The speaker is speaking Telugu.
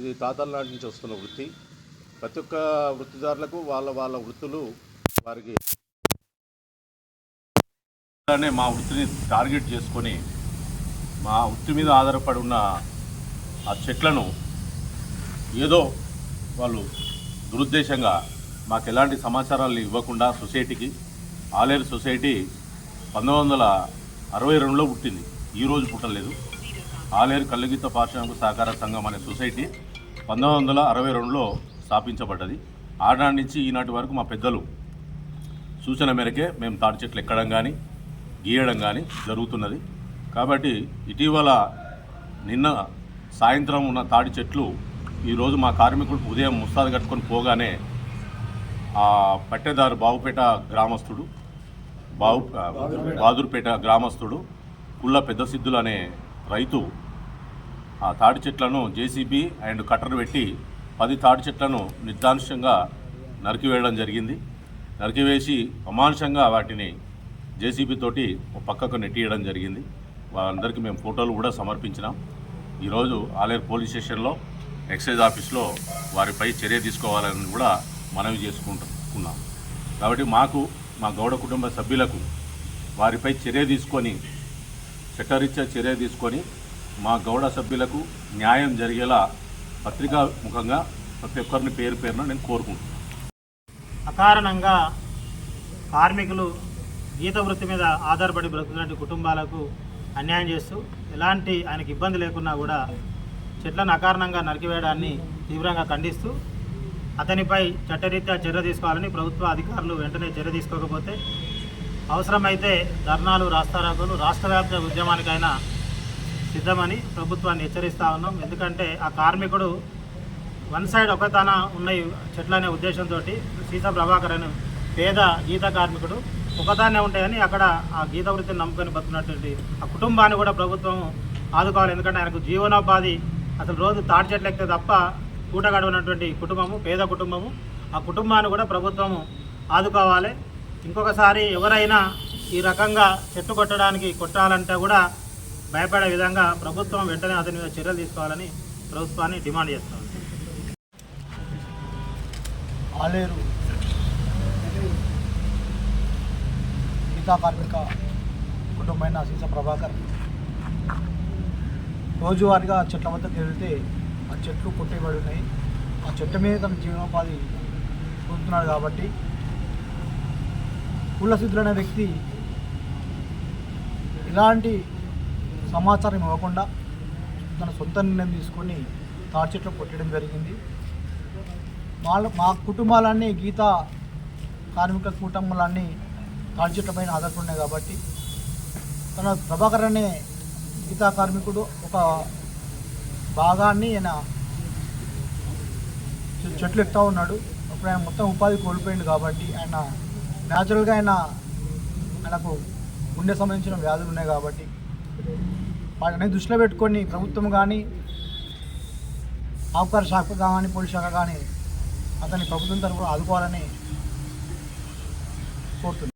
ఇది తాతల నాటి నుంచి వస్తున్న వృత్తి. ప్రతి ఒక్క వృత్తిదారులకు వాళ్ళ వాళ్ళ వృత్తులు వారికి అలానే మా వృత్తిని టార్గెట్ చేసుకొని మా వృత్తి మీద ఆధారపడి ఉన్న ఆ చెట్లను ఏదో వాళ్ళు దురుద్దేశంగా మాకు ఎలాంటి సమాచారాలు ఇవ్వకుండా సొసైటీకి ఆలేరు సొసైటీ పంతొమ్మిది వందల అరవై రెండులో పుట్టింది. ఈరోజు పుట్టలేదు. ఆలేరు కల్లుగీత పారిశ్రామిక సహకార సంఘం అనే సొసైటీ పంతొమ్మిది వందల అరవై రెండులో స్థాపించబడ్డది. ఆనాటి నుంచి ఈనాటి వరకు మా పెద్దలు సూచన మేరకే మేము తాడి చెట్లు ఎక్కడం కానీ గీయడం కానీ జరుగుతున్నది. కాబట్టి ఇటీవల నిన్న సాయంత్రం ఉన్న తాడి చెట్లు ఈరోజు మా కార్మికులు ఉదయం ముస్తాదు కట్టుకొని పోగానే ఆ పట్టేదారు బావుపేట గ్రామస్తుడు బావు బాదురుపేట గ్రామస్తుడు కుళ్ళ పెద్ద సిద్ధులు అనే రైతు ఆ తాడి చెట్లను జేసీబీ అండ్ కట్టర్ పెట్టి పది తాడి చెట్లను నిర్దానుష్యంగా నరికివేయడం జరిగింది. నరికివేసి అమానుషంగా వాటిని జేసీబీ తోటి ఒక పక్కకు నెట్టియడం జరిగింది. వాళ్ళందరికీ మేము ఫోటోలు కూడా సమర్పించినాం. ఈరోజు ఆలేరు పోలీస్ స్టేషన్లో ఎక్సైజ్ ఆఫీస్లో వారిపై చర్య తీసుకోవాలని కూడా మనవి చేసుకుంటున్నాం. కాబట్టి మాకు మా గౌడ కుటుంబ సభ్యులకు వారిపై చర్య తీసుకొని చట్టరీత్యా చర్య తీసుకొని మా గౌడ సభ్యులకు న్యాయం జరిగేలా పత్రికా ముఖంగా ప్రతి ఒక్కరిని పేరు పేరున నేను కోరుకుంటున్నాను. అకారణంగా కార్మికులు గీత వృత్తి మీద ఆధారపడి బ్రతుకున్నటువంటి కుటుంబాలకు అన్యాయం చేస్తూ ఎలాంటి ఆయనకి ఇబ్బంది లేకున్నా కూడా చెట్లను అకారణంగా నరికివేయడాన్ని తీవ్రంగా ఖండిస్తూ అతనిపై చట్టరీత్యా చర్య తీసుకోవాలని ప్రభుత్వ అధికారులు వెంటనే చర్య తీసుకోకపోతే అవసరమైతే ధర్నాలు రాస్తారోకోలు రాష్ట్ర వ్యాప్త ఉద్యమానికైనా సిద్ధమని ప్రభుత్వాన్ని హెచ్చరిస్తూ ఉన్నాం. ఎందుకంటే ఆ కార్మికుడు వన్ సైడ్ ఒకతన ఉన్న చెట్లనే చెట్లు అనే ఉద్దేశంతో సీతా ప్రభాకర్ అని పేద గీత కార్మికుడు ఒకదాన్నే ఉంటాయని అక్కడ ఆ గీత వృత్తిని నమ్ముకొని బతుకున్నటువంటి ఆ కుటుంబాన్ని కూడా ప్రభుత్వం ఆదుకోవాలి. ఎందుకంటే ఆయనకు జీవనోపాధి అసలు రోజు తాటి చెట్లు ఎక్కితే తప్ప పూట గడవనటువంటి కుటుంబము పేద కుటుంబము. ఆ కుటుంబాన్ని కూడా ప్రభుత్వము ఆదుకోవాలి. ఇంకొకసారి ఎవరైనా ఈ రకంగా చెట్టు కొట్టడానికి కొట్టాలంటే కూడా భయపడే విధంగా ప్రభుత్వం వెంటనే అతని మీద చర్యలు తీసుకోవాలని ప్రభుత్వాన్ని డిమాండ్ చేస్తాం ఆలేరు గీతా కార్మిక కుటుంబమైన సీస ప్రభాకర్. రోజువారీగా చెట్ల వద్దకు వెళితే ఆ చెట్లు కొట్టేబడి ఉన్నాయి. ఆ చెట్టు మీద తన జీవనోపాధి పొందుతున్నాడు కాబట్టి కులసిద్ధులు అనే వ్యక్తి ఇలాంటి సమాచారం ఇవ్వకుండా తన సొంత నిర్ణయం తీసుకొని తాడిచెట్లు కొట్టడం జరిగింది. వాళ్ళ మా కుటుంబాలన్నీ గీత కార్మిక కుటుంబాలన్నీ తాడి పైన ఆధారపడినాయి కాబట్టి తన ప్రభాకర్ అనే గీతా కార్మికుడు ఒక భాగాన్ని ఆయన చెట్లు ఎక్కుతా ఉన్నాడు. అప్పుడు ఆయన మొత్తం ఉపాధి కోల్పోయింది కాబట్టి ఆయన న్యాచురల్గా ఆయన ఆయనకు గుండె సంబంధించిన వ్యాధులు ఉన్నాయి కాబట్టి వాటిని దృష్టిలో పెట్టుకొని ప్రభుత్వం కానీ ఆబ్కార శాఖ కానీ పోలీస్ శాఖ కానీ అతని ప్రభుత్వం తరఫున ఆదుకోవాలని కోరుతుంది